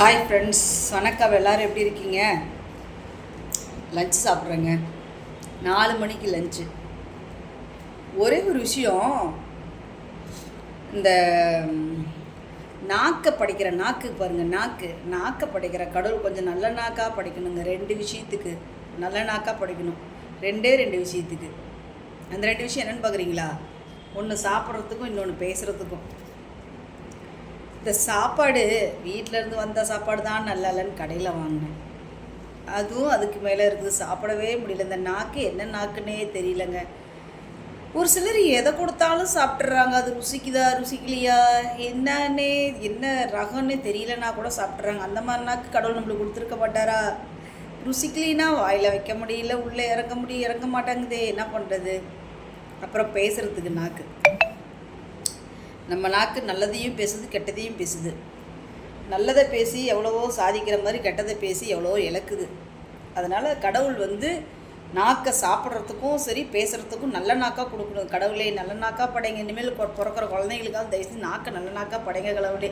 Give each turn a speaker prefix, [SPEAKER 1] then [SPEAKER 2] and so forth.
[SPEAKER 1] Hi friends வணக்கம். எல்லோரும் எப்படி இருக்கீங்க? லஞ்ச் சாப்பிட்றேங்க. நாலு மணிக்கு லஞ்சு ஒரே ஒரு விஷயம் இந்த நாக்கை படிக்கிற நாக்கு பாருங்கள் நாக்கு. நாக்கை படிக்கிற கடவுள் கொஞ்சம் நல்ல நாக்காக படிக்கணுங்க. ரெண்டு விஷயத்துக்கு நல்ல நாக்காக படிக்கணும். ரெண்டே ரெண்டு விஷயத்துக்கு. அந்த ரெண்டு விஷயம் என்னென்னு பார்க்குறீங்களா ஒன்று சாப்பிட்றதுக்கும் இன்னொன்று பேசுகிறதுக்கும் இந்த சாப்பாடு வீட்டிலேருந்து வந்த சாப்பாடு தான் நல்லா இல்லைன்னு கடையில் வாங்கினேன். அதுவும் அதுக்கு மேலே இருக்குது சாப்பிடவே முடியல. இந்த நாக்கு என்ன நாக்குன்னே தெரியலங்க. ஒரு சிலர் எதை கொடுத்தாலும் சாப்பிட்றாங்க அது ருசிக்குதா ருசிக்கலையா என்னன்னே என்ன ரகம்னே தெரியலன்னா கூட சாப்பிட்றாங்க அந்த மாதிரி நாக்கு கடவுள் நம்மளுக்கு கொடுத்துருக்க மாட்டாரா? ருசிக்கலினா வாயில் வைக்க முடியல உள்ளே இறங்க முடியும் இறங்க மாட்டேங்குதே. என்ன பண்ணுறது அப்புறம் பேசுகிறதுக்கு நாக்கு. நம்ம நாக்கு நல்லதையும் பேசுது கெட்டதையும் பேசுது. நல்லதை பேசி எவ்வளவோ சாதிக்கிற மாதிரி கெட்டதை பேசி எவ்வளவோ இழக்குது. அதனால் கடவுள் வந்து நாக்கை சாப்பிட்றதுக்கும் சரி பேசுகிறதுக்கும் நல்ல நாக்காக கொடுக்கணும். கடவுளே நல்ல நாக்காக படைங்க. இனிமேல் பிறக்கிற குழந்தைங்களுக்காவது தயவுசெய்து நாக்கை நல்ல நாக்காக படைங்க கடவுளே.